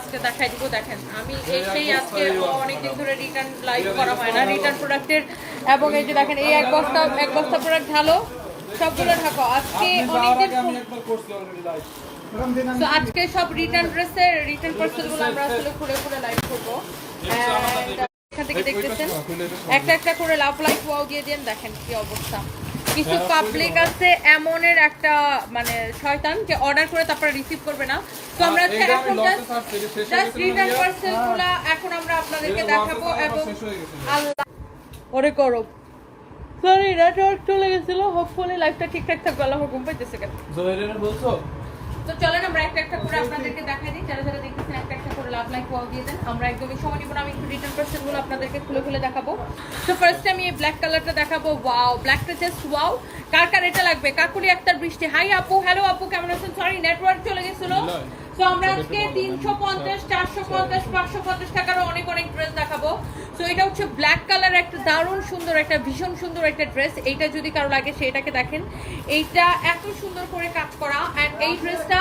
আজকে দেখাই দিব দেখেন। আমি এই সেই আজকে অনেকদিন ধরে রিটার্ন লাইভ করা হয় না। রিটার্ন প্রোডাক্টের এবং এই যে দেখেন এই এক বস্তা এক বস্তা প্রোডাক্ট ঢালো। সবগুলো ঢাকো। আজকে অনেকদিন লাইভ তো আজকে সব রিটার্ন ড্রেসের রিটার্ন পার্সেলগুলো আমরা আসলে খুলে খুলে লাইভ করব। এখান থেকে দেখতেছেন? একটা একটা করে লাভ লাইফ ওয়াও দিয়ে দেন। দেখেন কি অবস্থা। কিছু পাবলিক আছে এমনের একটা মানে শয়তান যে অর্ডার করে তারপরে রিসিভ করবে না। তো আমরা হচ্ছে এইটা আমি এখন জাস্ট হয়ে রিটার্ন পার্সেলগুলো এখন আমরা আপনাদেরকে দেখাবো এবং হয়ে। আল্লাহ ওরে করো সরি নেটওয়ার্ক চলে গেছিল। হোপফুলি লাইফটা ঠিকঠাক থাকবে। আল্লাহ ঘুম পাইতেছে কেন? জহিরের বলছো? তো চলেন, আমরা একটা একটা করে আপনাদেরকে দেখাই দিই। যারা যারা দেখতেছেন, একটা একটা করে লাভ লাইক ওয়াও দিয়ে দেন। আমরা একদমই সময় নিব আমি একটু রিটার্ন পার্সেলগুলো আপনাদেরকে খুলে খুলে দেখাবো। তো ফার্স্টে আমি এই ব্ল্যাক কালারটা দেখাবো। ওয়াও ব্ল্যাকটা জাস্ট ওয়াও কার কার এটা লাগবে? কাকুরি একটা বৃষ্টি। হাই আপু হ্যালো আপু, কেমন আছেন? সরি নেটওয়ার্ক চলে গেছিল। তো আমরা তিনশো পঞ্চাশ, চারশো পঞ্চাশ, পাঁচশো পঞ্চাশ টাকারও অনেক অনেক ড্রেস দেখাবো। তো এটা হচ্ছে ব্ল্যাক কালার একটা দারুণ সুন্দর একটা, ভীষণ সুন্দর একটা ড্রেস এইটা যদি কারও লাগে সেটাকে দেখেন। এইটা এত সুন্দর করে কাজ করা। অ্যান্ড এই ড্রেসটা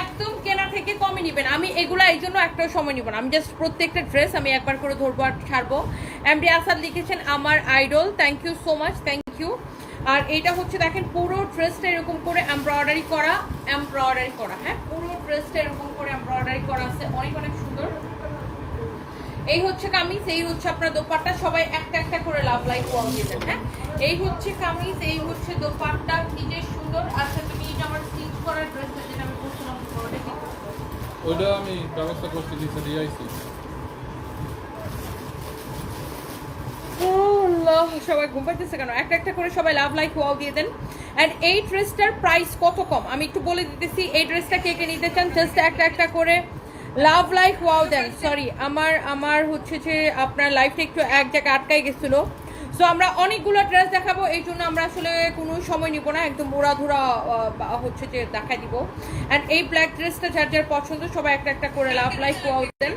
একদম কেনা থেকে কমে নিবেন। আমি এগুলো এই জন্য একটাও সময় নিব না। আমি জাস্ট প্রত্যেকটা ড্রেস আমি একবার করে ধরবো আর ছাড়বো। এমডি আসাদ লিখেছেন, আমার idol thank you so much thank you আর এটা হচ্ছে দেখেন, পুরো ড্রেসটা এরকম করে এমব্রয়ডারি করা এমব্রয়ডারি করা হ্যাঁ? পুরো ড্রেসটা এরকম করে এমব্রয়ডারি করা আছে। অনেক অনেক সুন্দর। এই হচ্ছে কামিজ, এই হচ্ছে আপনার দোপাট্টা। সবাই একটা একটা করে লাভ লাইক ওয়াল দিবেন হ্যাঁ? এই হচ্ছে কামিজ, এই হচ্ছে দোপাট্টা। যে সুন্দর। আচ্ছা তুমি এটা আমার স্টিচ করার ড্রেসটা যেটা আমি পরছিলাম ওটা আমি ব্যবস্থা করছি, নিচে দিয়ে আইছি আল্লাহ, সবাই ঘুম পাইতেছে কেন? একটা একটা করে সবাই লাভ লাইক ওয়াও দিয়ে দেন। এন্ড এই ড্রেসটার প্রাইস কত কম? আমি একটু বলে দিতেছি, এই ড্রেসটা কে কে নিতে চান? জাস্ট একটা একটা করে লাভ লাইক ওয়াও দেন। সরি আমার আমার হচ্ছে যে আপনার লাইফটা একটু এক জায়গায় আটকাই গেছিল। সো আমরা অনেকগুলো ড্রেস দেখাবো, এই জন্য আমরা আসলে কোনো সময় নিব না, একদম উড়াধুরা হচ্ছে যে দেখাই দিব। অ্যান্ড এই ব্ল্যাক ড্রেসটা যার যার পছন্দ, সবাই একটা একটা করে লাভ লাইক ওয়াও দেন।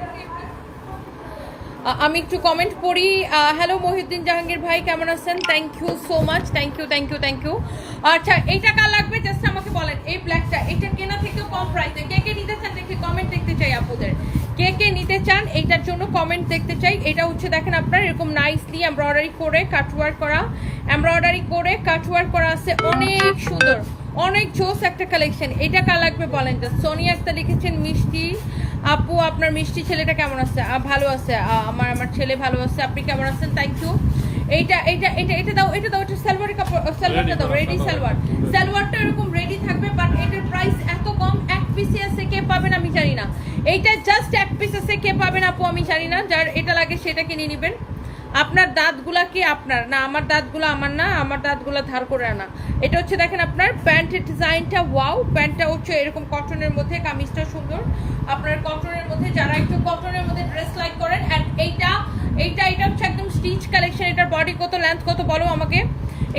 আমি একটু কমেন্ট পড়ি। হ্যালো মহিউদ্দিন জাহাঙ্গীর ভাই, কেমন আছেন? Thank you so much thank you thank you thank you আচ্ছা এইটা কার লাগবে? জাস্ট আমাকে বলেন, এই ব্ল্যাকটা এটা কেনা থেকে কম প্রাইসে কে কে নিতে চান দেখি কমেন্ট দেখতে চাই আপনাদের কে কে নিতে চান, এইটার জন্য কমেন্ট দেখতে চাই। এটা হচ্ছে দেখেন আপনার, এরকম নাইসলি এমব্রয়ডারি করে কাটওয়ার্ক করা। এমব্রয়ডারি করে কাটওয়ার্ক করা আছে। অনেক সুন্দর, অনেক জোস একটা কালেকশন এটা কার লাগবে বলেন? তো সোনিয়া একটা লিখেছেন, মিষ্টি। আপু আপনার মিষ্টি ছেলেটা কেমন আছে? ভালো আছে। আমার আমার ছেলে ভালো আছে। আপনি কেমন আছেন? থ্যাংক ইউ এইটা এইটা এটা এটা দাও এটা দাও এটা সালোয়ারের কাপড় সালোয়ারটা দাও রেডি। সালোয়ার। সালোয়ারটা এরকম রেডি থাকবে বাট এটার প্রাইস এত কম এক পিসে আছে কে পাবেন আমি জানি না। এইটা জাস্ট এক পিস আছে কে পাবেন আপু আমি জানি না। যার এটা লাগে সেটা কিনে নেবেন। আপনার দাঁতগুলা কি আপনার? না, আমার দাঁতগুলো আমার না, আমার দাঁতগুলো ধার করে আনা। এটা হচ্ছে দেখেন আপনার প্যান্টের ডিজাইনটা, ওয়াও। প্যান্টটা হচ্ছে এরকম কটনের মধ্যে, কামিজটা সুন্দর। আপনার কটনের মধ্যে, যারা একটু কটনের মধ্যে ড্রেস লাইক করেন অ্যান্ড এইটা এইটা এটা হচ্ছে একদম স্টিচ কালেকশন এটার বডি কত লেন্থ কত বলো আমাকে?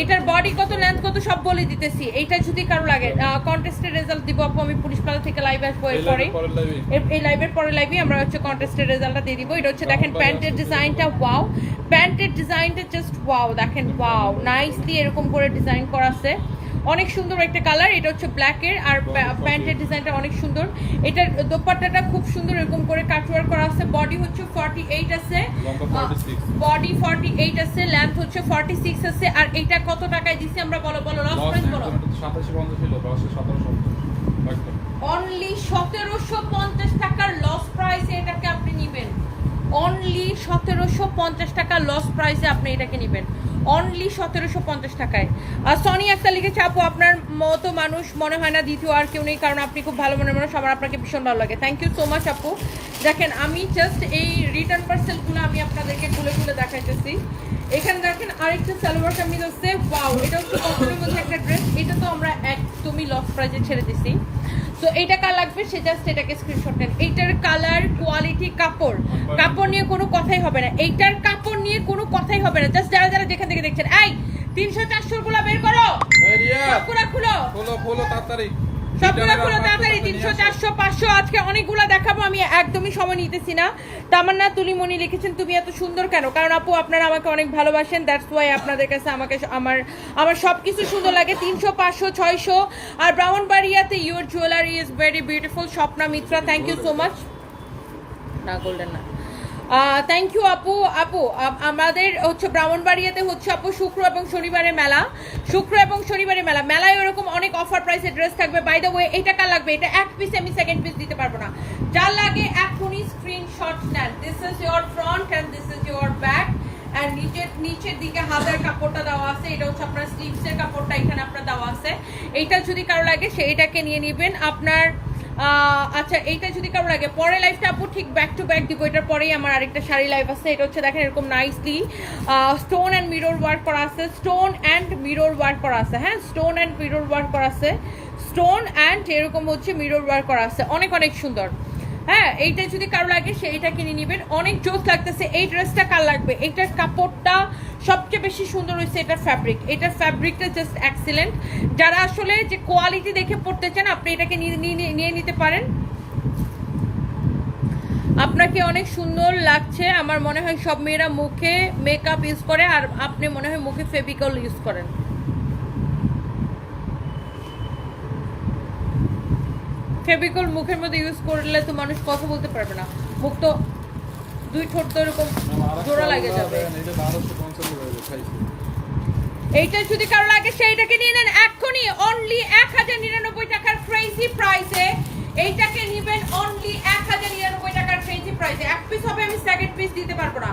এটার বডি কত লেন্থ কত সব বলে দিতেছি। এইটা যদি কারও লাগে কন্টেস্টের রেজাল্ট দিব আপু আমি পুলিশ পালা থেকে লাইভ আসব এর এরপরে। এই লাইভের পরে লাইভে আমরা হচ্ছে কন্টেস্টের রেজাল্টটা দিয়ে দিব। এটা হচ্ছে দেখেন প্যান্টের। ডিজাইনটা ওয়াও প্যান্টের ডিজাইনটা জাস্ট ওয়াও দেখেন ওয়াও নাইসলি এরকম করে ডিজাইন করা আছে। অনেক সুন্দর একটা কালার এটা হচ্ছে ব্ল্যাকের আর প্যা- প্যান্টের ডিজাইনটা অনেক সুন্দর। এটার দোপাট্টাটা খুব সুন্দর এরকম করে কাটওয়ার করা আছে। বডি হচ্ছে ফর্টি এইট আছে। লম্বা 46 বডি ফর্টি এইট আছে লেন্থ হচ্ছে ফর্টি সিক্স আছে আর এটা কত টাকায় দিছি আমরা বলো বলো লস প্রাইস বলো? অনলি সতেরোশো পঞ্চাশ। টাকার লস প্রাইসে এটাকে আপনি নেবেন। অনলি সতেরোশো পঞ্চাশ টাকা লস প্রাইসে আপনি এটাকে নেবেন। অনলি সতেরোশো পঞ্চাশ টাকায়। আর সনি একটা লিখেছে, আপু, আপনার মতো মানুষ মনে হয় না দ্বিতীয় আর কেউ নেই, কারণ আপনি খুব ভালো মনে মানুষ, আমার আপনাকে ভীষণ ভালো লাগে। থ্যাংক ইউ সো মাচ আপু। দেখেন আমি জাস্ট এই রিটার্ন পার্সেলগুলো আমি আপনাদেরকে খুলে খুলে দেখাইতেছি। এখানে দেখেন আরেকটা সালোয়ার কামিজ হচ্ছে ওয়াও এটা হচ্ছে কটনের মধ্যে একটা ড্রেস এটা তো আমরা একদমই লস প্রাইজে ছেড়ে দিছি। তো এটা কার লাগবে? সে জাস্ট এটাকে স্ক্রিনশট নেন। এইটার কালার কোয়ালিটি কাপড়। কাপড় নিয়ে কোনো কথাই হবে না। এইটার কাপড় নিয়ে কোনো কথাই হবে না। জাস্ট যারা যারা যেখান থেকে দেখছেন এই তিনশো চারশোরগুলা বের করো। খুলো। খোলো খোলো তাড়াতাড়ি। তাড়াতাড়ি, তিনশো, চারশো, পাঁচশো, আজকে দেখাবো, আমি একদমই সময় নিতেছি না। তুলিমণি লিখেছেন, তুমি এত সুন্দর কেন? কারণ আপু, আপনারা আমাকে অনেক ভালোবাসেন দ্যাটস ওয়াই আপনাদের কাছে আমাকে আমার আমার সব কিছু সুন্দর লাগে। তিনশো, পাঁচশো, ছয়শো, আর ব্রাউনবাড়িয়াতে your jewellery is very beautiful Swapna Mitra thank you so much না গোল্ডেন না। থ্যাংক ইউ আপু। আপু আমাদের হচ্ছে ব্রাহ্মণবাড়িয়াতে হচ্ছে আপু শুক্র এবং শনিবারের মেলা। শুক্র এবং শনিবারের মেলা। মেলায় ওরকম অনেক অফার প্রাইসে ড্রেস থাকবে। বাই দ্য ওয়ে এটা কার লাগবে? এটা এক পিস আমি সেকেন্ড পিস দিতে পারব না। যার লাগে এখনই স্ক্রিনশট নেন। This is your front and this is your back and নিচের নিচের দিকে হাতের কাপড়টা দেওয়া আছে। এটা হচ্ছে আপনার স্লিভসের কাপড়টা এখানে আপনার দেওয়া আছে। এইটা যদি কারও লাগে সেইটাকে নিয়ে নেবেন। আপনার আচ্ছা এইটা যদি কারোর লাগে পরে লাইফটা আপু ঠিক ব্যাক টু ব্যাক দিব, এটার পরেই আমার আরেকটা শাড়ি লাইভ আছে, এটা হচ্ছে দেখেন এরকম nicely stone and mirror work করা আছে স্টোন অ্যান্ড মিরর ওয়ার্ক করা আছে হ্যাঁ স্টোন অ্যান্ড মিরর ওয়ার্ক করা আছে স্টোন অ্যান্ড এরকম হচ্ছে মিরর ওয়ার্ক করা আছে, অনেক অনেক সুন্দর। হ্যাঁ এইটা যদি কারও লাগে, সেইটা কিনে নেবেন। অনেক জোস লাগতেছে। এই ড্রেসটা কার লাগবে? এইটার কাপড়টা সবচেয়ে বেশি সুন্দর হয়েছে এটার ফ্যাব্রিক এটার ফ্যাব্রিকটা জাস্ট এক্সিলেন্ট যারা আসলে যে কোয়ালিটি দেখে পড়তে চান, আপনি এটাকে নিয়ে নিতে পারেন। আপনাকে অনেক সুন্দর লাগছে। আমার মনে হয় সব মেয়েরা মুখে মেকআপ ইউজ করে, আর আপনি মনে হয় মুখে ফেবিকল ইউজ করেন। ফেবিকল মুখের মধ্যে ইউজ করলে তো মানুষ কথা বলতে পারবে না। মুখ তো দুই ঠোঁট তো এরকম জোড়া লাগে যাবে। এইটা যদি কারও লাগে, সেইটাকে নিয়ে নেন এক্ষুনি। অনলি এক হাজার নিরানব্বই টাকার ক্রেজি প্রাইসে এইটাকে নিবেন অনলি এক হাজার নিরানব্বই টাকার ক্রেজি প্রাইসে এক পিস হবে আমি সেকেন্ড পিস দিতে পারব না।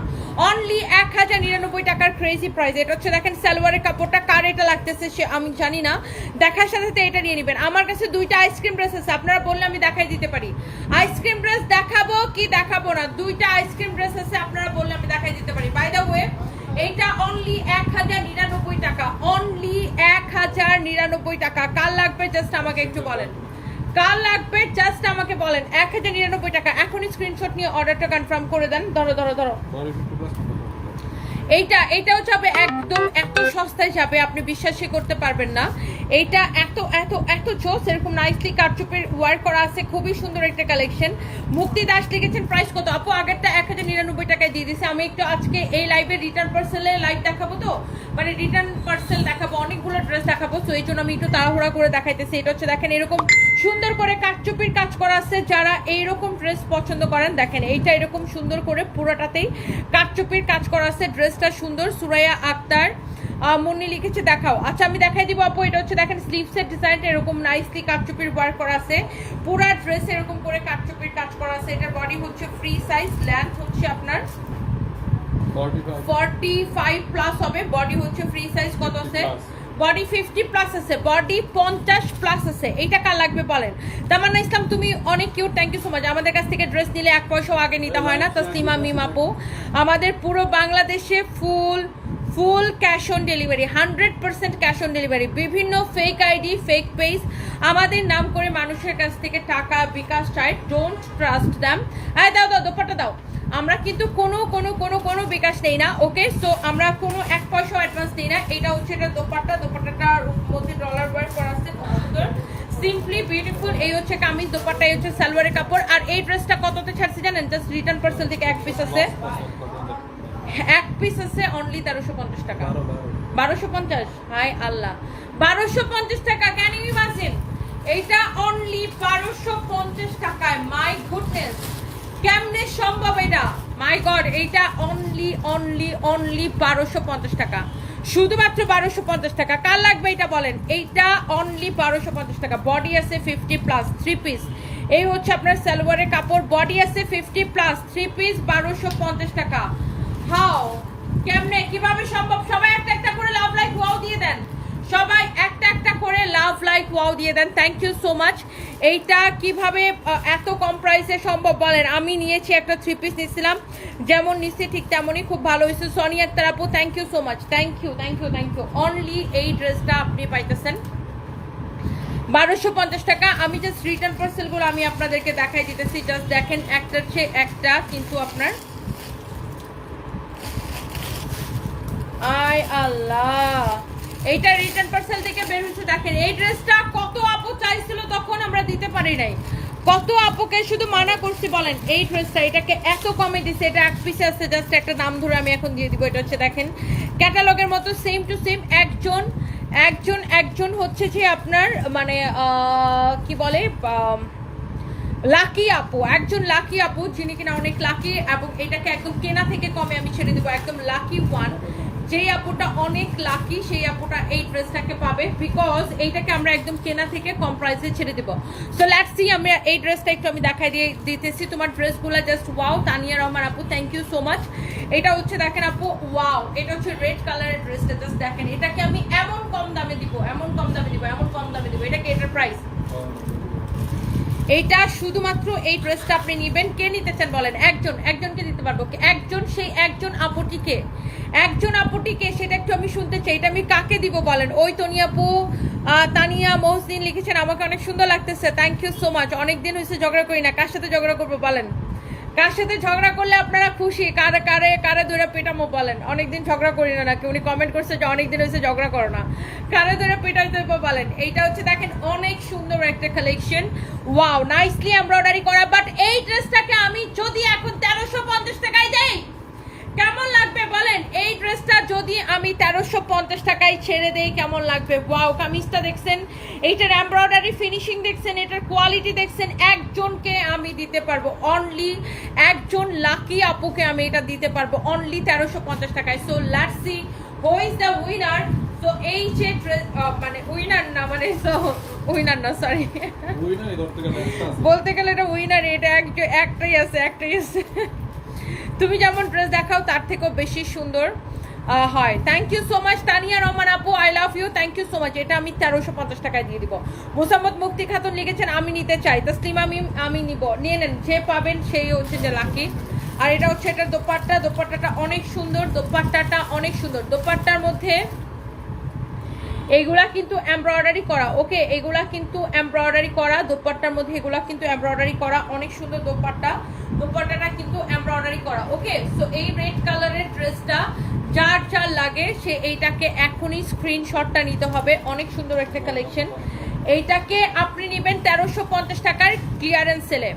অনলি এক হাজার নিরানব্বই টাকার ক্রেজি প্রাইস এটা হচ্ছে দেখেন সালোয়ারের কাপড়টা, কার এটা লাগতেছে সে আমি জানি না। দেখার সাথে সাথে এটা নিয়ে নেবেন। আমার কাছে দুইটা আইসক্রিম ড্রেস আছে। আপনারা বললে আমি দেখাই দিতে পারি। আইসক্রিম ড্রেস দেখাবো কি দেখাবো না? দুইটা আইসক্রিম ড্রেস আছে, আপনারা বললে আমি দেখাই দিতে পারি। বাই দ্য ওয়ে এইটা অনলি এক হাজার নিরানব্বই টাকা। অনলি এক হাজার নিরানব্বই টাকা। কার লাগবে? জাস্ট আমাকে একটু বলেন। কার লাগবে জাস্ট আমাকে বলেন, এক হাজার নিরানব্বই টাকা। এখনই স্ক্রিনশট নিয়ে অর্ডারটা কনফার্ম করে দেন। ধরো ধরো ধরো। এইটা এটাও যাবে একদম এত সস্তায় যাবে আপনি বিশ্বাসই করতে পারবেন না। এইটা এত এত এত জোস, এরকম নাইসলি কারচুপের ওয়ার্ক করা আছে। খুবই সুন্দর একটা কালেকশন মুক্তি দাস লিখেছেন প্রাইস কত? আপু, আগেরটা এক হাজার নিরানব্বই টাকায় দিয়ে দিছে। আমি একটু আজকে এই লাইভে রিটার্ন পার্সেলে লাইভ দেখাবো তো? মানে রিটার্ন পার্সেল দেখাবো, অনেকগুলো ড্রেস দেখাবো। তো এই জন্য আমি একটু তাড়াহুড়া করে দেখাইতেছি। এটা হচ্ছে, দেখেন, এরকম সুন্দর করে কারচুপির কাজ করা আছে যারা এইরকম ড্রেস পছন্দ করেন দেখেন এইটা এরকম সুন্দর করে পুরোটাতেই কারচুপির কাজ করা আছে ড্রেসটা সুন্দর সুরাইয়া আক্তার। মুন্নি লিখেছে দেখাও। আচ্ছা আমি দেখাই দিব আপু এটা হচ্ছে দেখেন স্লিভসের ডিজাইনটা এরকম নাইসলি কারচুপির ওয়ার্ক করা আছে। পুরা ড্রেস এরকম করে কারচুপির কাজ করা আছে। এটার বডি হচ্ছে ফ্রি সাইজ লেন্থ হচ্ছে আপনার forty five forty five plus হবে। বডি হচ্ছে ফ্রি সাইজ কত আছে. বডি ফিফটি প্লাস আছে বডি পঞ্চাশ প্লাস আছে এইটা কার লাগবে বলেন? তামান্না ইসলাম তুমি অনেক cute thank you so much আমাদের কাছ থেকে ড্রেস নিলে এক পয়সাও আগে নিতে হয় না তসলিমা মিম আপু। আমাদের পুরো বাংলাদেশে full full cash on delivery hundred percent cash on delivery বিভিন্ন ফেক আইডি ফেক পেজ আমাদের নাম করে মানুষের কাছ থেকে টাকা বিকাশ চায় ডোন্ট ট্রাস্ট দ্যাম হ্যাঁ দাও দাও দোপাটা দাও। আমরা কিন্তু কোনো কোনো কোনো কোনো বিকাশ নেই না ওকে সো আমরা কোনো এক পয়সা অ্যাডভান্স নেই না। এটা হচ্ছে এটা দোপাট্টা দোপাট্টাটার মধ্যে ডলার ওয়ার্ক করা আছে খুব সুন্দর। সিম্পলি বিউটিফুল এই হচ্ছে কামিজ দোপাট্টা এই হচ্ছে সালোয়ারের কাপড়। আর এই ড্রেসটা কততে ছাড়ছি জানেন? জাস্ট রিটার্ন পার্সেল থেকে এক পিস আছে। এক পিস আছে অনলি তেরোশো পঞ্চাশ টাকা। বারো বারো। বারোশো পঞ্চাশ? হাই আল্লাহ। বারোশো পঞ্চাশ টাকা ক্যান ইউ ইমাজিন এইটা অনলি বারোশো পঞ্চাশ টাকায় মাই গুডনেস কেমনে সম্ভব এটা? মাই গড এইটা অনলি অনলি অনলি বারোশো পঞ্চাশ টাকা। শুধুমাত্র বারোশো পঞ্চাশ টাকা। কার লাগবে এটা বলেন? এইটা অনলি বারোশো পঞ্চাশ টাকা। বডি আছে ফিফটি প্লাস থ্রি পিস এই হচ্ছে আপনার সালোয়ারের কাপড়। বডি আছে ফিফটি প্লাস থ্রি পিস বারোশো পঞ্চাশ টাকা। হাও কেমনে? কীভাবে সম্ভব? সবাই একটা একটা করে লাভ লাইক ওয়াও দিয়ে দেন। সবাই একটা একটা করে লাভ লাইক ওয়াও দিয়ে দেন। থ্যাংক ইউ সো মাচ এইটা কীভাবে এত কম প্রাইসে সম্ভব বলেন? আমি নিয়েছি একটা থ্রি পিস নিয়েছিলাম যেমন নিচ্ছি ঠিক তেমনই খুব ভালো হয়েছে। সনি আক্তার আপু thank you so much thank you thank you thank you only এই ড্রেসটা আপনি পাইতেছেন। বারোশো পঞ্চাশ টাকা। আমি জাস্ট রিটার্ন পার্সেলগুলো আমি আপনাদেরকে দেখাই দিতেছি। জাস্ট দেখেন, একটার চেয়ে একটা কিন্তু আপনার। আয় আল্লাহ! এইটা রিটার্ন পার্সেল থেকে বের হচ্ছে দেখেন, এই ড্রেসটা কত আপু চাইছিল তখন আমরা দিতে পারি নাই। কত আপুকে শুধু মানা করছি বলেন, এই ড্রেসটা এটাকে এত কমে দিছে, এটা এক পিসে আছে জাস্ট একটা দাম ধরে আমি এখন দিয়ে দিব, এটা হচ্ছে দেখেন ক্যাটালগের মতো সেম টু সেম একজন একজন একজন হচ্ছে যে আপনার মানে কি বলে লাকি আপু, একজন লাকি আপু, যিনি কিনা অনেক লাকি এবং এটাকে একদম কেনা থেকে কমে আমি ছেড়ে দেবো, একদম লাকি ওয়ান যেই আপুটা অনেক লাকি সেই আপুটা এই ড্রেসটাকে পাবে বিকজ এইটাকে আমরা একদম কেনা থেকে কম প্রাইসে ছেড়ে দেবো। সো লেটস সি আমি এই ড্রেসটা একটু আমি দেখাই দিয়ে দিতেছি। তোমার ড্রেসগুলো জাস্ট ওয়াও তানিয়া রহমান আপু থ্যাংক ইউ সো মাচ এটা হচ্ছে, দেখেন আপু ওয়াও এটা হচ্ছে রেড কালারের ড্রেসটা জাস্ট দেখেন। এটাকে আমি এমন কম দামে দিব, এমন কম দামে দিব, এমন কম দামে দিব, এটাকে এটার প্রাইস এইটা শুধুমাত্র এই ড্রেসটা আপনি নেবেন। কে নিতে চান বলেন? একজন, একজনকে দিতে পারব একজন, সেই একজন আপুটিকে একজন আপুটিকে সেটা একটু আমি শুনতে চাই। এটা আমি কাকে দিব বলেন? ওই তনিয়াপু তানিয়া মহসিন লিখেছেন, আমাকে অনেক সুন্দর লাগতেছে। থ্যাংক ইউ সো মাচ অনেক দিন হয়েছে ঝগড়া করি না। কার সাথে ঝগড়া করব বলেন? কার সাথে ঝগড়া করলে আপনারা খুশি? কারে কারে কারে ধরে পেটামো বলেন? অনেকদিন ঝগড়া করি না নাকি? উনি কমেন্ট করছে যে অনেকদিন হয়েছে ঝগড়া করো না। কারে ধরে পেটাইতে হবে বলেন? এইটা হচ্ছে দেখেন অনেক সুন্দর একটা কালেকশন ওয়াও নাইসলি এমব্রয়ডারি করা বাট এই ড্রেসটাকে আমি যদি এখন তেরোশো পঞ্চাশ টাকায় দেই কেমন লাগবে বলেন? এই ড্রেসটা যদি আমি তেরোশো পঞ্চাশ টাকায় ছেড়ে দেই কেমন লাগবে? ওয়াও কামিজটা দেখছেন এইটার এমব্রয়ডারি ফিনিশিং দেখছেন এটার কোয়ালিটি দেখছেন একজনকে আমি দিতে পারব অনলি একজন লাকি আপুকে আমি এটা দিতে পারব অনলি তেরোশো পঞ্চাশ টাকায়। So let's see who is the winner তো এই যে ড্রেস মানে উইনার না মানে উইনার না সরি। বলতে গেলে এটা উইনার এটা এক- একটাই আছে একটাই আছে। তুমি যেমন ড্রেস দেখাও, তার থেকেও বেশি সুন্দর হয়। Thank you so much Tania Rahman আপু I love you thank you so much এটা আমি তেরোশো পঞ্চাশ টাকায় দিয়ে দিব। মোসাম্মদ মুক্তি খাতুন লিখেছেন, আমি নিতে চাই। তসলিম আমি আমি নিব। নিয়ে নেন, যে পাবেন সেই হচ্ছে যে লাকি আর এটা হচ্ছে, এটা দোপাট্টা। দোপাট্টাটা অনেক সুন্দর, দোপাট্টাটা অনেক সুন্দর। দোপাট্টার মধ্যে এইগুলা কিন্তু এমব্রয়ডারি করা। ওকে, এগুলা কিন্তু এমব্রয়ডারি করা। দোপাট্টার মধ্যে এগুলা কিন্তু এমব্রয়ডারি করা। অনেক সুন্দর দোপাট্টা। দোপাট্টাটা কিন্তু এমব্রয়ডারি করা। ওকে সো এই রেড কালারের ড্রেসটা যার যার লাগে সে এইটাকে এখনই স্ক্রিনশটটা নিতে হবে। অনেক সুন্দর একটা কালেকশন এইটাকে আপনি নেবেন তেরোশো পঞ্চাশ টাকার ক্লিয়ারেন্স সেলে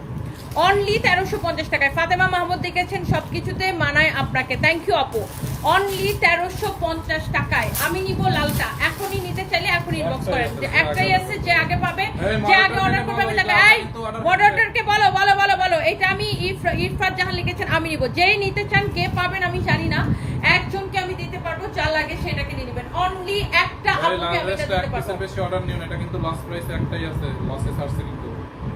অনলি তেরোশো পঞ্চাশ টাকায়। ফাতেমা মাহমুদ দেখেছেন সব কিছুতে মানায় আপনাকে। থ্যাংক ইউ আপু। অনলি তেরোশো পঞ্চাশ টাকায়। আমি নিব লালটা। এখনই নিতে চাইলে এখনই ইনবক্স করেন। যে একটাই আছে যে আগে পাবে যে আগে অর্ডার করবে আমি তাকে এই। মডারেটরকে বলো বলো বলো বলো। এটা আমি ইরফ- ইরফাত জাহান লিখেছেন আমি নিব। যেই নিতে চান কে পাবেন আমি জানি না। একজনকে আমি দিতে পারব যা লাগে সেটাকে নিয়ে নেবেন। অনলি একটা আপুকে আমি দিতে পারব। বেশি অর্ডার নিও না এটা কিন্তু লস প্রাইস একটাই আছে লসে কিন্তু।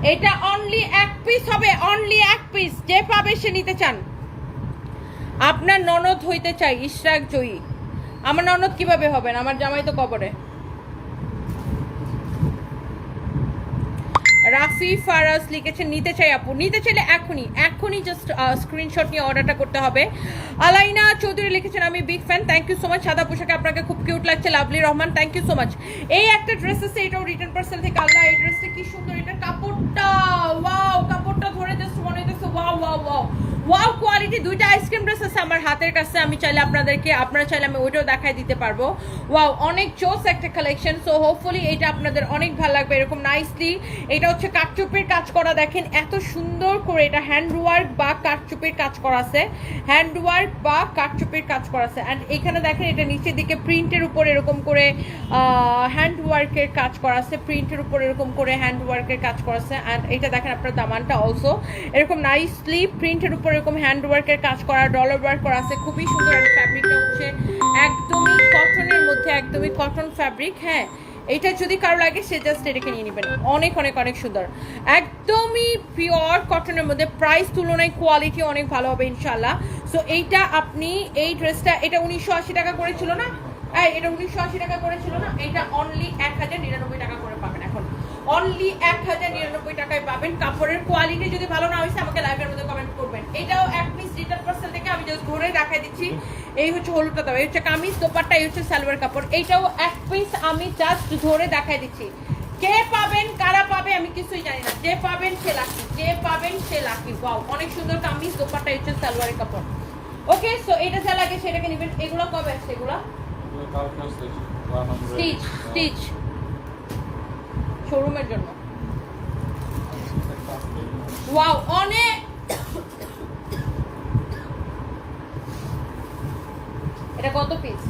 এটা অনলি এক পিস হবে অনলি এক পিস যে পাবে সে নিতে চান। আপনার ননদ হইতে চাই, ইশরাক জয়ী। আমার ননদ কীভাবে হবেন? আমার জামাই তো কবরে। রাফি ফারাজ লিখেছেন নিতে চাই আপু, নিতে চাইলে এখনই এখনই জাস্ট স্ক্রিনশট নিয়ে অর্ডারটা করতে হবে। আলাইনা চৌধুরী লিখেছেন, আমি big fan thank you so much সাদা পোশাকে আপনাকে খুব কিউট লাগছে Lovely Rahman thank you so much এই একটা ড্রেস আছে, এটাও রিটার্ন পার্সেল থেকে আল্লাহ, এই ড্রেসটা কি সুন্দর, এটা কাপড়টা ওয়াও কাপড়টা ধরে জাস্ট মনে হইতেছে wow wow wow wow quality দুইটা আইসক্রিম ড্রেস আছে আমার হাতের কাছে, আমি চাইলে আপনাদেরকে, আপনারা চাইলে আমি ওইটাও দেখাই দিতে পারব। ওয়াও অনেক জোস একটা কালেকশন সো হোপফুলি এটা আপনাদের অনেক ভালো লাগবে, এরকম নাইসলি এটা হচ্ছে কাঠচুপের কাজ করা, দেখেন এত সুন্দর করে এটা হ্যান্ড ওয়ার্ক বা কাঠচুপের কাজ করা আছে। হ্যান্ড ওয়ার্ক বা কাঠচুপের কাজ করা আছে। অ্যান্ড এখানে দেখেন এটা নিচের দিকে প্রিন্টের উপর এরকম করে হ্যান্ড ওয়ার্কের কাজ করা আছে প্রিন্টের উপর এরকম করে হ্যান্ড ওয়ার্কের কাজ করা আছে। অ্যান্ড এটা দেখেন আপনার দামানটা অলসো এরকম নাইসলি প্রিন্টের উপর এরকম হ্যান্ড ওয়ার্কের কাজ করা ডলার ওয়ার্ক করা আছে খুবই সুন্দর একটা ফ্যাব্রিকটা হচ্ছে একদমই কটনের মধ্যে একদমই কটন ফ্যাব্রিক হ্যাঁ এটা যদি কারও লাগে সে জাস্ট এটাকে নিয়ে নেবেন। অনেক অনেক অনেক সুন্দর। একদমই পিওর কটনের মধ্যে প্রাইস তুলনায় কোয়ালিটি অনেক ভালো হবে ইনশাল্লাহ সো এইটা আপনি এই ড্রেসটা এটা উনিশশো আশি টাকা করেছিল না? এই, এটা উনিশশো আশি টাকা করেছিল না? এটা অনলি এক হাজার নিরানব্বই টাকা অনলি এক হাজার নিরানব্বই টাকায় পাবেন। কাপড়ের কোয়ালিটি যদি ভালো না হয়েছে আমাকে লাইভের মধ্যে কমেন্ট করবেন। এটাও এক পিস রিটার্ন পার্সেল থেকে আমি জাস্ট ধরে দেখাই দিচ্ছি। এই হচ্ছে হলুদটা দাও এই হচ্ছে কামিজ দোপাট্টা এই হচ্ছে সালোয়ার কাপড়। এইটাও এক পিস আমি জাস্ট ধরে দেখাই দিচ্ছি। কে পাবেন কারা পাবে আমি কিছুই জানি না। যে পাবেন সে লাকি। যে পাবেন সে লাকি। বাউ অনেক সুন্দর কামিজ দোপাট্টা এই হচ্ছে সালোয়ারের কাপড়। ওকে সো এটা যা লাগে সেটাকে নেবেন। এগুলো কবে আসছে এগুলো? এগুলো কালকে আসছে 100 স্টিচ স্টিচ শোরুমের জন্য। ওয়াও অনেক এটা কত পিস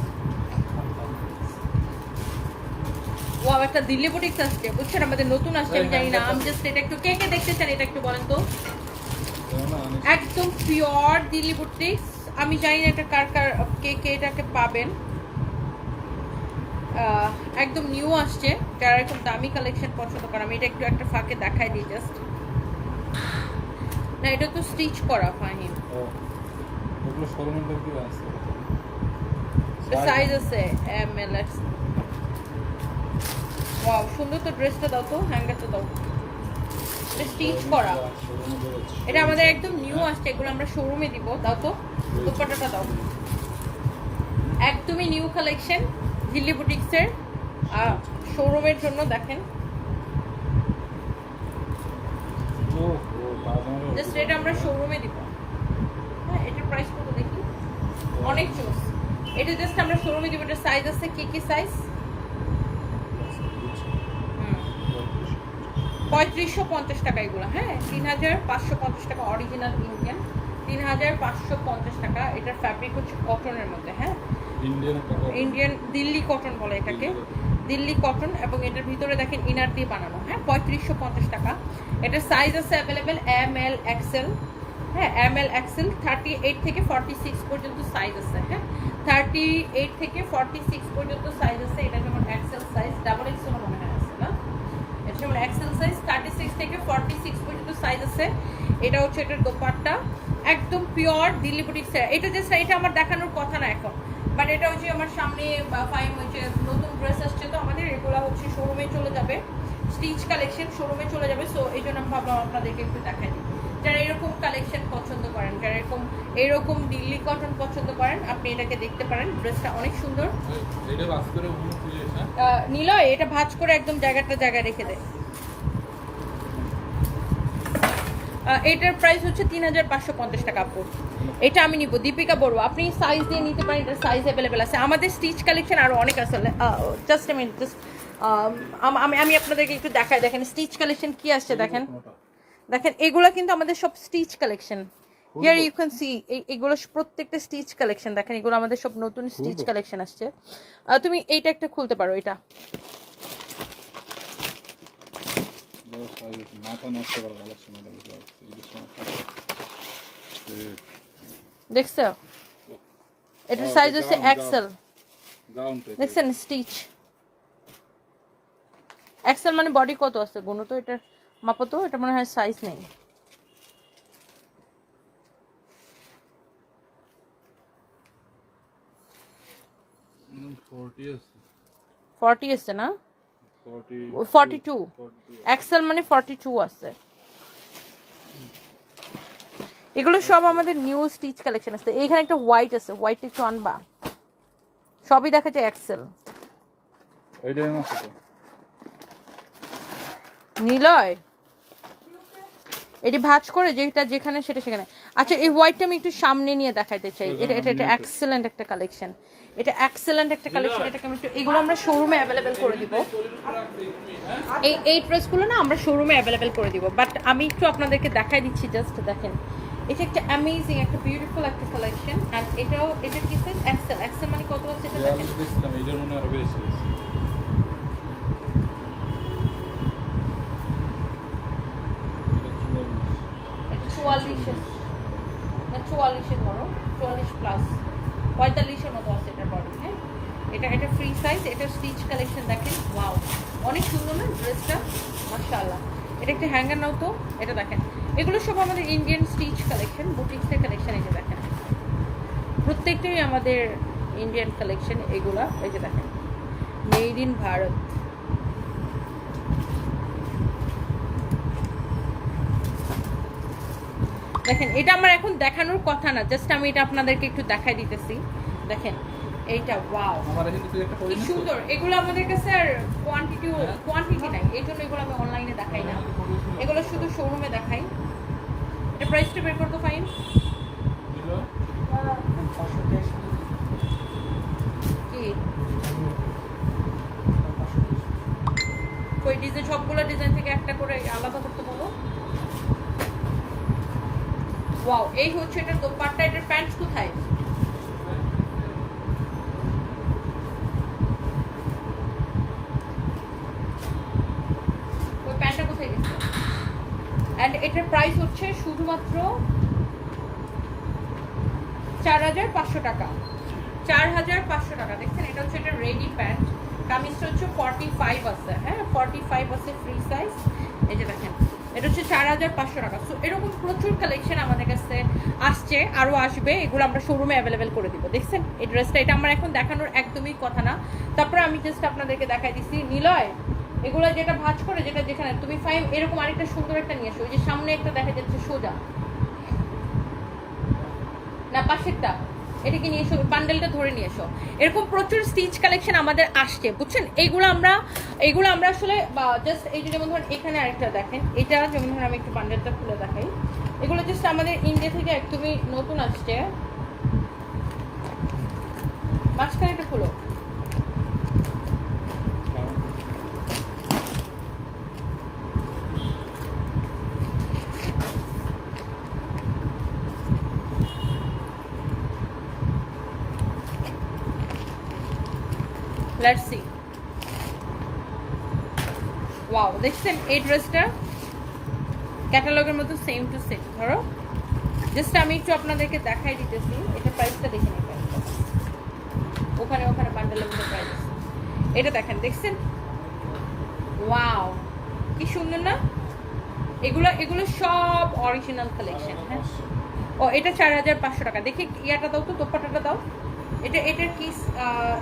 ওয়াও একটা দিল্লি বুটিক্স আসছে বুঝছেন? আমাদের নতুন আসছে আমি জানি না। আমি জাস্ট এটা একটু কে কে দেখতে চান এটা একটু বলেন তো? একদম পিওর দিল্লি বুটিক্স আমি জানি না এটা কার কার কে কে এটাকে পাবেন। একদম নিউ আসছে। যারা এরকম দামি কালেকশন পছন্দ করে আমি এটা একটু একটা ফাঁকে দেখাই দিই জাস্ট না এটা তো স্টিচ করা ফাহিম। ওগুলো শোরুমের কি আছে সাইজ আছে এম এল এক্স ওয়াও সুন্দর তো ড্রেসটা দাও তো হ্যাঙ্গারটা দাও। এটা স্টিচ করা। এটা আমাদের একদম নিউ আসছে এগুলো আমরা শোরুমে দিব। দাও তো দুপাট্টাটা দাও। একদমই নিউ কালেকশন দিল্লি বুটিক্সের শোরুমের জন্য দেখেন। জাস্ট এটা আমরা শোরুমে দিব। হ্যাঁ এটার দেখি? অনেক এটা জাস্ট আমরা দিব এটা সাইজ আছে সাইজ পঁয়ত্রিশশো পঞ্চাশ টাকা এগুলো হ্যাঁ? তিন হাজার পাঁচশো পঞ্চাশ টাকা অরিজিনাল তিন হাজার পাঁচশো পঞ্চাশ টাকা, এটার ফ্যাব্রিক হচ্ছে কটনের মধ্যে হ্যাঁ? ইন্ডিয়ান দিল্লি কটন বলে এটাকে। দিল্লি কটন এবং এটার ভিতরে দেখেন ইনার দিয়ে বানানো হ্যাঁ? পঁয়ত্রিশশো পঞ্চাশ টাকা। এটার সাইজ আছে অ্যাভেলেবেল এম এল এক্সেল হ্যাঁ? M L XL thirty eight থেকে ফর্টি সিক্স পর্যন্ত সাইজ আছে হ্যাঁ? থার্টি এইট থেকে ফর্টি সিক্স পর্যন্ত সাইজ আছে। এটা যেমন এক্সেল সাইজ ডাবল এক্সেলও মনে হয় আছে, না? এটা যেমন এক্সেল সাইজ থার্টি সিক্স থেকে ফর্টি সিক্স পর্যন্ত সাইজ আছে। এটা হচ্ছে এটার দোপাট্টা। একদম পিওর দিল্লি বুটিক্স এটা যে এটা আমার দেখানোর কথা না এখন। বাট এটা হচ্ছে আমার সামনে ফাইম হচ্ছে নতুন ড্রেস আসছে তো আমাদের এগুলো হচ্ছে শোরুমে চলে যাবে। স্টিচ কালেকশন শোরুমে চলে যাবে সো এই জন্য আমি ভাবলাম আপনাদেরকে একটু দেখাই। দিই যারা এরকম কালেকশন পছন্দ করেন যারা এরকম এরকম দিল্লি কটন পছন্দ করেন আপনি এটাকে দেখতে পারেন ড্রেসটা অনেক সুন্দর। নিলয় এটা ভাঁজ করে একদম জায়গাটা জায়গায় রেখে দেয় এটার প্রাইস হচ্ছে তিন হাজার পাঁচশো পঞ্চাশ টাকা আপু এটা আমি নিব। দীপিকা বড়ুয়া আপনি সাইজ দিয়ে নিতে পারেন এটার সাইজ অ্যাভেলেবেল আছে। আমাদের স্টিচ কালেকশন আরও অনেক আছে। জাস্ট মিনিট জাস্ট আমি আমি আপনাদেরকে একটু দেখাই। দেখেন স্টিচ কালেকশন কি আসছে দেখেন। দেখেন এগুলো কিন্তু আমাদের সব stitch collection here you can see এগুলো প্রত্যেকটা স্টিচ কালেকশন দেখেন এগুলো আমাদের সব নতুন স্টিচ কালেকশন আসছে। তুমি এইটা একটা খুলতে পারো এটা। মাথা নষ্ট করা কালেকশন দেখছ এটার সাইজ হচ্ছে এক্সেল দেখছেন? স্টিচ এক্সেল মানে বডি কত আছে? গুণ তো এটা মাপো তো এটা মনে হয় সাইজ নেই। ফর্টি আছে না? ফোরটি টু এক্সেল মানে ফর্টি টু আছে। এগুলো সব আমাদের নিউ স্টিচ কালেকশন আছে। এইখানে একটা হোয়াইট আছে হোয়াইট একটু আনবা। সবই দেখা যায় এক্সেল নিলয়? এটি ভাঁজ করে যেটা যেখানে সেটা সেখানে। আচ্ছা এই হোয়াইটটা আমি একটু সামনে নিয়ে দেখাইতে চাই। এটা এটা এটা এক্সেলেন্ট একটা কালেকশন এটা এক্সেলেন্ট একটা কালেকশন এটাকে আমি একটু এগুলো আমরা শোরুমে অ্যাভেলেবেল করে দিব। এই এই ড্রেসগুলো না আমরা শোরুমে অ্যাভেলেবেল করে দিব। বাট আমি একটু আপনাদেরকে দেখাই দিচ্ছি জাস্ট দেখেন। এটা একটা অ্যামেজিং একটা বিউটিফুল একটা কালেকশন অ্যান্ড এটাও এটা কি সাইজ এক্সেল এক্সেল মানে কত আছে এটা দেখেন দেখছিলাম এইটার মনে হয় আরও বেশি আছে। এটা চুয়াল্লিশ। এটা চুয়াল্লিশে না চুয়াল্লিশে ধরো চুয়াল্লিশ প্লাস পঁয়তাল্লিশের মতো আছে এটার বডি হ্যাঁ? এটা এটা ফ্রি সাইজ এটা স্টিচ কালেকশন দেখেন ওয়াও অনেক সুন্দর না ড্রেসটা মার্শাল্লাহ এটা একটা হ্যাঙ্গার নাও তো, এটা দেখেন। এগুলো সব আমাদের ইন্ডিয়ান স্টিচ কালেকশন বুটিক্সের কালেকশন এই যে দেখেন। প্রত্যেকটাই আমাদের ইন্ডিয়ান কালেকশন এগুলা, এই যে দেখেন। মেড ইন ভারত দেখেন এটা আমার এখন দেখানোর কথা না জাস্ট আমি এটা আপনাদেরকে একটু দেখাই দিতেছি। দেখেন এইটা ওয়াও আমার এখানে তুই একটা কি? সুন্দর এগুলো আমাদের কাছে আর কোয়ান্টিটিও কোয়ান্টিটি নাই এই জন্য এগুলো আমি অনলাইনে দেখাই না। এগুলো শুধু শোরুমে দেখাই। এটা প্রাইসটা বের করতে ফাইন? কি? ওই ডিজাইন সবগুলো ডিজাইন থেকে একটা করে আলাদা ওয়াও এই হচ্ছে এটা দোপাট্টা, এটার প্যান্ট কোথায়? ওই প্যান্টটা কোথায় গেছে? অ্যান্ড এটার প্রাইস হচ্ছে শুধুমাত্র চার হাজার পাঁচশো টাকা। চার হাজার পাঁচশো টাকা। দেখছেন, এটা হচ্ছে এটা রেডি প্যান্ট কামিজটা হচ্ছে ফর্টি ফাইভ আছে। হ্যাঁ ফর্টি ফাইভ আছে ফ্রি সাইজ এই দেখেন, এটা হচ্ছে চার হাজার পাঁচশো টাকা। এরকম প্রচুর কালেকশন আমাদের কাছে আসছে, আরও আসবে, এগুলো আমরা শোরুমে অ্যাভেলেবেল করে দিব। দেখছেন? এই ড্রেসটা এটা আমার এখন দেখানোর একদমই কথা না। তারপরে আমি জাস্ট আপনাদেরকে দেখাই দিচ্ছি, নিলয়, এগুলো যেটা ভাজ করে, যেটা যেখানে, তুমি ফাইভ এরকম আরেকটা সুন্দর একটা নিয়ে আসো ওই যে সামনে একটা দেখা যাচ্ছে সোজা। না, পাশেরটা। এটাকে নিয়ে এসো বান্ডেলটা ধরে নিয়ে এসো। এরকম প্রচুর স্টিচ কালেকশন আমাদের আসছে, বুঝছেন? এইগুলো আমরা এইগুলো আমরা আসলে জাস্ট এই যে যেমন ধরুন এখানে আরেকটা দেখেন, এটা যেমন ধরুন আমি একটু বান্ডেলটা খুলে দেখাই। এগুলো জাস্ট আমাদের ইন্ডিয়া থেকে একদমই নতুন আসছে। মাঝখানে একটু খুলো। লেটস সি ওয়াও দেখছেন এই ড্রেসটা ক্যাটালগের মতো সেম টু সেম ধরো। জাস্ট আমি একটু আপনাদেরকে দেখাই দিতেছি, এটা প্রাইসটা দেখে নিই ওখানে ওখানে বান্ডেলের মধ্যে প্রাইস এটা দেখেন, দেখছেন? ওয়াও কি সুন্দর না? এগুলো এগুলো সব অরিজিনাল কালেকশন হ্যাঁ? ও, এটা চার হাজার পাঁচশো টাকা। দেখি, ইয়াটা দাও তো দোপাটাটা দাও। এটা এটার কি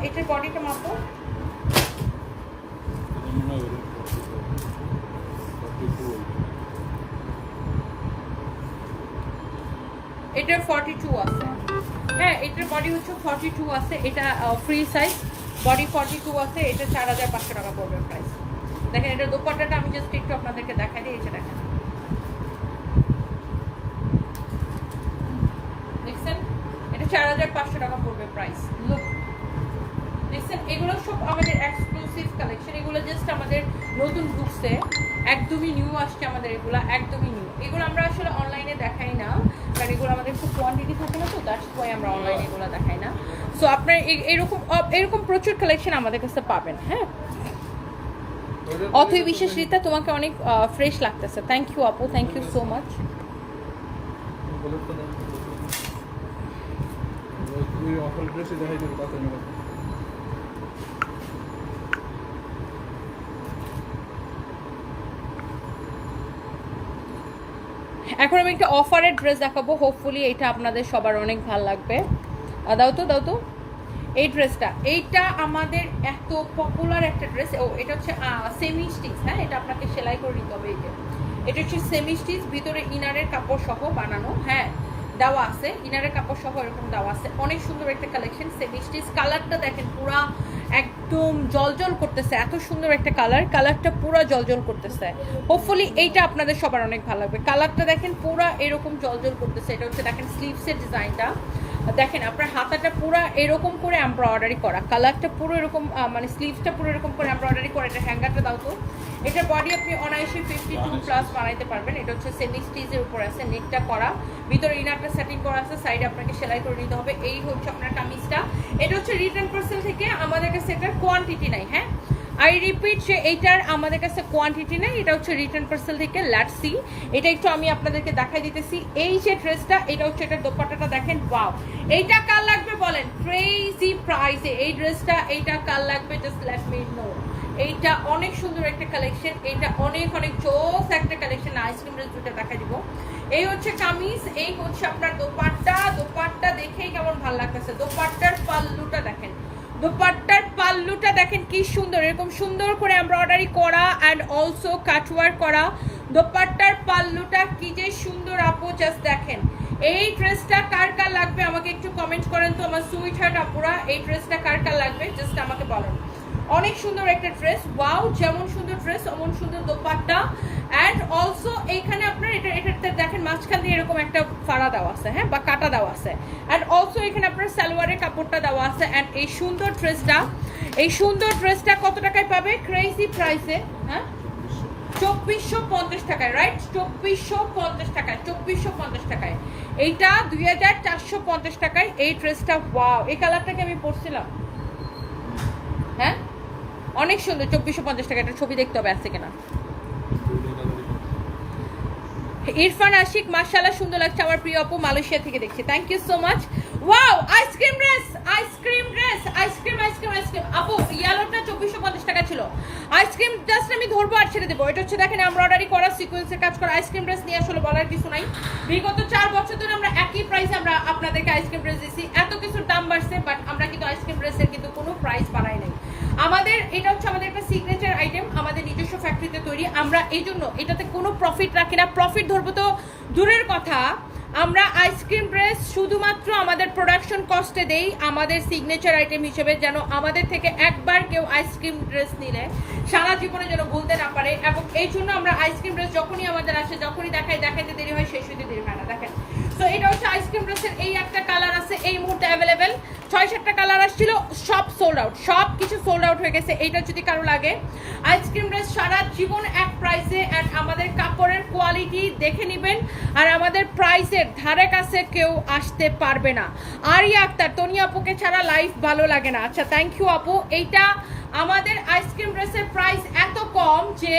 এটার বডিটা মাপো? এটার ফর্টি টু আছে। হ্যাঁ এটার বডি হচ্ছে ফর্টি টু আছে। এটা free size body forty two আছে, এটা চার হাজার পাঁচশো টাকা পড়বে প্রাইস দেখেন এটা দোপাট্টাটা আমি জাস্ট একটু আপনাদেরকে দেখাই দিই এটা দেখেন। দেখছেন? এটা চার হাজার পাঁচশো প্রাইস লুক দেখছেন এগুলো সব আমাদের এক্সক্লুসিভ কালেকশন এগুলো জাস্ট আমাদের নতুন বুকসে একদমই নিউ আসছে আমাদের এগুলো একদমই নিউ এগুলো আমরা আসলে অনলাইনে দেখাই না কারণ এগুলো আমাদের খুব কোয়ান্টিটি থাকে না তো দ্যাটস ওয়াই আমরা অনলাইনে এগুলো দেখাই না। সো আপনার এরকম এরকম প্রচুর কালেকশন আমাদের কাছে পাবেন হ্যাঁ? অথই বিশেষ রীতা তোমাকে অনেক ফ্রেশ লাগতেছে। থ্যাংক ইউ আপু thank you so much offer ড্রেসে দেখাই দেবে কত নেবে এখন আমি একটা অফারের ড্রেস দেখাবো। হোপফুলি এটা আপনাদের সবার অনেক ভালো লাগবে। দাও তো দাও তো। এই ড্রেসটা, এইটা আমাদের এত পপুলার একটা ড্রেস। ও, এটা হচ্ছে সেমি স্টিচ হ্যাঁ? এটা আপনাকে সেলাই করে নিতে হবে এই এটা হচ্ছে সেমি স্টিচ ভিতরে ইনারের কাপড় সহ বানানো হ্যাঁ? দেওয়া আছে। ইনারের কাপড় সহ এরকম দেওয়া আছে। অনেক সুন্দর একটা কালেকশন সেমি স্টিচ কালারটা দেখেন, পুরা একদম জলজল করতেছে। এত সুন্দর একটা কালার কালারটা পুরা জলজল করতেছে। হোপফুলি এইটা আপনাদের সবার অনেক ভালো লাগবে। কালারটা দেখেন, পুরা এরকম জলজল করতেছে। এটা হচ্ছে দেখেন স্লিভসের ডিজাইনটা দেখেন, আপনার হাতাটা পুরো এরকম করে এমব্রয়ডারি করা। কালারটা পুরো এরকম মানে স্লিভসটা পুরো এরকম করে এমব্রয়ডারি করা। এটা হ্যাঙ্গারটা দাও তো। এটার বডি আপনি অনায়াসে ফিফটি টু প্লাস বানাইতে পারবেন। এটা হচ্ছে সেমি স্টিজের উপর আছে নেকটা করা। ভিতরে ইনারটা সেটিং করা আছে সাইডে আপনাকে সেলাই করে নিতে হবে। এই হচ্ছে আপনার কামিজটা। এটা হচ্ছে রিটার্ন পার্সেল থেকে আমাদের কাছে এটার কোয়ান্টিটি নাই হ্যাঁ? আই রিপিট যে এইটার আমাদের কাছে কোয়ান্টিটি নেই, এটা হচ্ছে রিটার্ন পার্সেল থেকে লাটসি এটা একটু আমি আপনাদেরকে দেখাই দিতেছি। এই যে ড্রেসটা এটা হচ্ছে এটার দোপাট্টাটা দেখেন ওয়াও এইটা কার লাগবে বলেন? ক্রেজি প্রাইসে এই ড্রেসটা এইটা কার লাগবে? জাস্ট লেট মি নো এইটা অনেক সুন্দর একটা কালেকশন এইটা অনেক অনেক জোস একটা কালেকশন আইসক্রিম দুটো দেখা দিব এই হচ্ছে কামিজ, এই হচ্ছে আপনার দোপাট্টা। দোপাট্টা দেখেই কেমন ভালো লাগতেছে। দোপাট্টার পাল্লুটা দেখেন। দোপাট্টার পাল্লুটা দেখেন কি সুন্দর। এরকম সুন্দর করে এমব্রয়ডারি করা অ্যান্ড অলসো কাটওয়ার করা। দোপাট্টার পাল্লুটা কি যে সুন্দর আপু জাস্ট দেখেন। এই ড্রেসটা কার কার লাগবে আমাকে একটু কমেন্ট করেন তো আমার সুইট হার্ট আপুরা। এই ড্রেসটা কার কার লাগবে? জাস্ট আমাকে বলেন। অনেক সুন্দর একটা ড্রেস ওয়াও যেমন সুন্দর ড্রেস অমন সুন্দর দোপাট্টা। অ্যান্ড অলসো এইখানে আপনার এটা, এটাতে দেখেন মাঝখান দিয়ে এরকম একটা ফাড়া দেওয়া আছে হ্যাঁ? বা কাটা দেওয়া আছে। অ্যান্ড অলসো এখানে আপনার সালোয়ারের কাপড়টা দেওয়া আছে। অ্যান্ড এই সুন্দর ড্রেসটা এই সুন্দর ড্রেসটা কত টাকায় পাবে? ক্রেজি প্রাইসে হ্যাঁ? চব্বিশশো পঞ্চাশ টাকায় রাইট চব্বিশশো পঞ্চাশ টাকায়, চব্বিশশো পঞ্চাশ টাকায়। এইটা দুই হাজার চারশো পঞ্চাশ টাকায় এই ড্রেসটা ওয়াও এই কালারটাকে আমি পরছিলাম। হ্যাঁ? অনেক সুন্দর, চব্বিশশো পঞ্চাশ টাকা, একটা ছবি দেখতে হবে আছে কিনা। ইরফান আশিক, মাশাআল্লাহ সুন্দর লাগছে আমার প্রিয় আপু, মালয়েশিয়া থেকে দেখছি। Thank you so much wow ice cream dress ice cream dress ice cream ice cream ice cream আপু ইয়ালোটা চব্বিশশো পঞ্চাশ টাকা ছিল। আইসক্রিম জাস্ট আমি ধরবো আর ছেড়ে দেবো। এটা হচ্ছে দেখেন, আমরা এমব্রয়ডারি করা সিকোয়েন্সের কাজ করা। আইসক্রিম ড্রেস নিয়ে আসলে বলার কিছু নাই। বিগত চার বছর ধরে আমরা একই প্রাইসে আমরা আপনাদেরকে আইসক্রিম ড্রেস দিচ্ছি এত কিছুর দাম বাড়ছে বাট আমরা কিন্তু আইসক্রিম ড্রেসের কিন্তু কোনো প্রাইস বাড়াই নাই। আমাদের, এটা হচ্ছে আমাদের একটা সিগনেচার আইটেম আমাদের নিজস্ব ফ্যাক্টরিতে তৈরি। আমরা এই জন্য এটাতে কোনো প্রফিট রাখি না। প্রফিট ধরবো তো দূরের কথা। আমরা আইসক্রিম ড্রেস শুধুমাত্র আমাদের প্রোডাকশন কস্টে দেই, আমাদের সিগনেচার আইটেম হিসেবে যেন আমাদের থেকে একবার কেউ আইসক্রিম ড্রেস নিলে সারা জীবনে যেন বলতে না পারে। এবং এই জন্য আমরা আইসক্রিম ড্রেস যখনই আমাদের আসে, যখনই দেখাই, দেখাইতে দেরি হয়, শেষ হইতে দেরি হয় না। দেখেন তো এটা হচ্ছে আইসক্রিম ড্রেসের এই একটা কালার আছে, এই মুহূর্তে অ্যাভেলেবেল ছয় সাতটা কালার আসছিল, সব সোল্ড আউট সব কিছু সোল্ড আউট হয়ে গেছে, এইটা যদি কারও লাগে। আইসক্রিম ড্রেস সারা জীবন এক প্রাইসে অ্যান্ড আমাদের কাপড়ের কোয়ালিটি দেখে নেবেন, আর আমাদের প্রাইসের ধারে কাছে কেউ আসতে পারবে না। আরিয়া আক্তার, তনি আপুকে ছাড়া লাইফ ভালো লাগে না। আচ্ছা থ্যাংক ইউ আপু। এইটা আমাদের আইসক্রিম ড্রেসের প্রাইস এত কম যে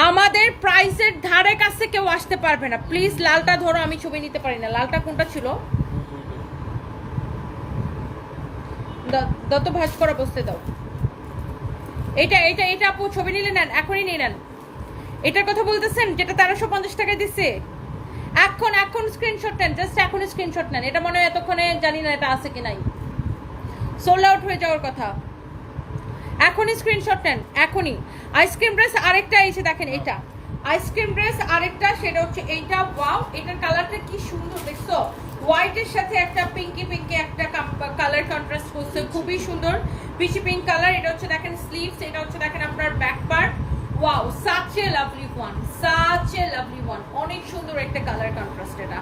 আমাদের প্রাইসের ধারে কাছে কেউ আসতে পারবে না। প্লিজ লালটা ধরো, আমি ছবি নিতে পারি না। লালটা কোনটা ছিল? দ- দত্ত ভাজ করা বসতে দাও। এটা এটা এটা আপু, ছবি নিলে নেন, এখনই নিয়ে নেন। এটার কথা বলতেছেন? যেটা তেরোশো পঞ্চাশ টাকায় দিচ্ছে এখন এখন স্ক্রিনশট নেন জাস্ট এখন স্ক্রিনশট নেন। এটা মনে হয় এতক্ষণে জানি না এটা আছে কি নাই। সোল্ড আউট হয়ে যাওয়ার কথা। এখনই স্ক্রিনশট নেন, এখনই। আইসক্রিম ড্রেস আরেকটা এসে দেখেন এটা আইসক্রিম ড্রেস আরেকটা, সেটা হচ্ছে এইটা। ওয়াও এটার কালারটা কি সুন্দর, দেখছ? হোয়াইটের সাথে একটা পিঙ্কি পিঙ্কি একটা কালার কন্ট্রাস্ট করছে, খুবই সুন্দর। পিচি পিঙ্ক কালার এটা হচ্ছে দেখেন স্লিভস এটা হচ্ছে দেখেন আপনার back part wow such a lovely one such a lovely one অনেক সুন্দর একটা কালার কন্ট্রাস্ট এটা।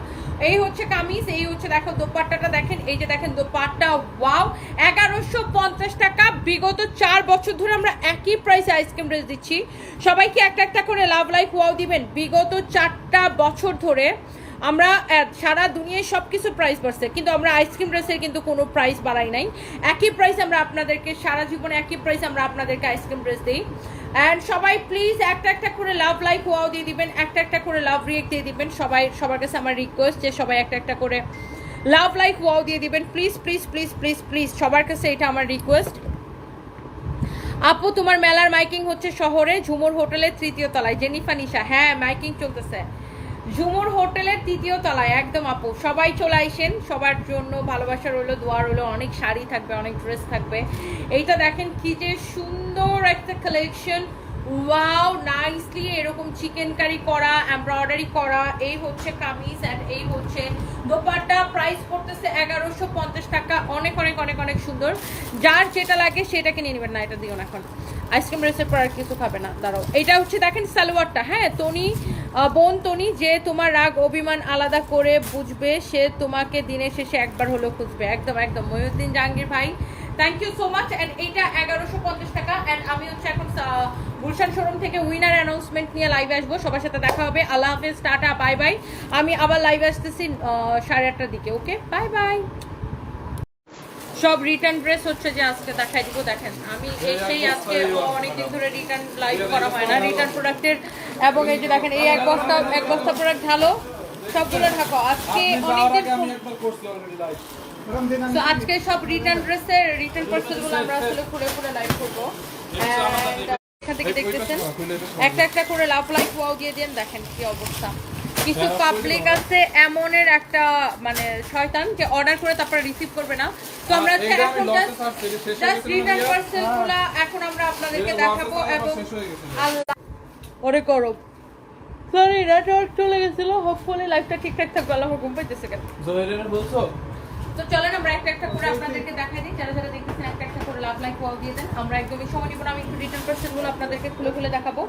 এই হচ্ছে কামিজ, এই হচ্ছে দেখো দোপাট্টাটা দেখেন, এই যে দেখেন দোপাট্টা, ওয়াও, এগারোশো পঞ্চাশ টাকা, বিগত চার বছর ধরে আমরা একই প্রাইসে আইসক্রিম ড্রেস দিচ্ছি। সবাইকে একটা একটা করে লাভ লাইফ ওয়াও দিবেন। বিগত চারটা বছর ধরে আমরা সারা দুনিয়ায় সব কিছু প্রাইস বাড়ছে, কিন্তু আমরা আইসক্রিম ড্রেসের কিন্তু কোনো প্রাইস বাড়াই নাই। একই প্রাইস আমরা আপনাদেরকে, সারা জীবনে একই প্রাইস আমরা আপনাদেরকে আইসক্রিম ড্রেস দিই। অ্যান্ড সবাই প্লিজ একটা একটা করে লাভ লাইক ওয়াও দিয়ে দিবেন, একটা একটা করে লাভ রিয়েক্ট দিয়ে দিবেন। সবাই, সবার কাছে আমার রিকোয়েস্ট যে সবাই একটা একটা করে লাভ লাইক ওয়াও দিয়ে দিবেন। Please please please please please সবার কাছে এটা আমার রিকোয়েস্ট আপু, তোমার মেলার মাইকিং হচ্ছে শহরে, ঝুমুর হোটেলের তৃতীয় তলায়। জেনিফা, নিশা হ্যাঁ মাইকিং চলতেছে। ঝুমুর হোটেলের তৃতীয় তলায়, একদম আপু। সবাই চলে আইসেন সবার জন্য ভালোবাসা রইল, দোয়া রইল, অনেক শাড়ি থাকবে, অনেক ড্রেস থাকবে। এইটা দেখেন কি যে সুন্দর একটা কালেকশন ওয়াও নাইসলি এরকম চিকেন কারি করা এমব্রয়ডারি করা। এই হচ্ছে কামিজ অ্যান্ড এই হচ্ছে দোপাট্টা। প্রাইস পড়তেছে এগারোশো পঞ্চাশ টাকা। অনেক অনেক অনেক অনেক সুন্দর। যার যেটা লাগে সেটাকে নিয়ে নেবেন, না এটা দিও না এখন। আইসক্রিম রেসের পর আর কিছু খাবে না। দাঁড়াও। এটা হচ্ছে দেখেন সালোয়ারটা। হ্যাঁ তনি বোন তনি যে তোমার রাগ, অভিমান আলাদা করে বুঝবে, সে তোমাকে দিনের শেষে একবার হলেও খুঁজবে। একদম একদম। মহিউদ্দিন জাহাঙ্গীর ভাই thank you so much and এইটা এগারোশো পঞ্চাশ টাকা। অ্যান্ড আমি হচ্ছে এখন গুলশান শোরুম থেকে উইনার অ্যানাউন্সমেন্ট নিয়ে লাইভে আসব। সবার সাথে দেখা হবে। আল্লাহ হাফেজ, টাটা বাই বাই আমি আবার লাইভে আসতেছি সাড়ে আটটার দিকে ওকে বাই বাই সব রিটার্ন ড্রেস হচ্ছে যে আজকে দেখাই দিব দেখেন। আমি এসেই আজকে অনেকদিন ধরে রিটার্ন লাইভ করা হয় না রিটার্ন প্রোডাক্টের এবং এই যে দেখেন এই এক বস্তা এক বস্তা প্রোডাক্ট ঢালো সবগুলো ঢাকো। আজকে অনেকদিন তো আজকে সব রিটার্ন ড্রেসের রিটার্ন পার্সেলগুলো আমরা আসলে খুলে খুলে লাইভ করব। এখান থেকে দেখতেছেন? একটা একটা করে লাভ লাইক ওয়াও দিয়ে দেন দেখেন কি অবস্থা। কিছু পাবলিক আছে এমনের একটা মানে শয়তান যে অর্ডার করে তারপরে রিসিভ করবে না। তো আমরা এখন জাস্ট রিটার্ন পার্সেলগুলো এখন আমরা আপনাদেরকে দেখাবো এবং আল্লাহ ওরে করো সরি নেটওয়ার্ক চলে গেছিল হোপফুলি লাইফটা ঠিকঠাক থাকবে আল্লাহ হুকুম পাইতেছে। কেন বলছো? তো চলেন আমরা একটা একটা করে আপনাদেরকে দেখাই দিই যারা যারা দেখতেছেন একটা একটা লাভ লাইক ওয়াও দিয়ে দেন। আমরা একদমই সময় নিব না আমি একটু রিটার্ন পার্সেল আপনাদেরকে খুলে খুলে দেখাবো।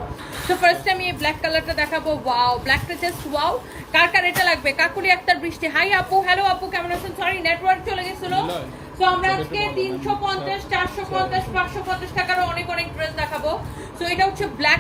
তো ফার্স্ট আমি এই ব্ল্যাক কালারটা দেখাবো। ওয়াও ব্ল্যাকটা জাস্ট ওয়াও কার কার এটা লাগবে? একটার বৃষ্টি। হাই আপু হ্যালো আপু কেমন আছেন? সরি নেটওয়ার্ক চলে গেছিল। তো আমরা আজকে তিনশো পঞ্চাশ চারশো পঞ্চাশ পাঁচশো পঞ্চাশ টাকারও অনেক অনেক ড্রেস দেখাবো। তো এটা হচ্ছে ব্ল্যাক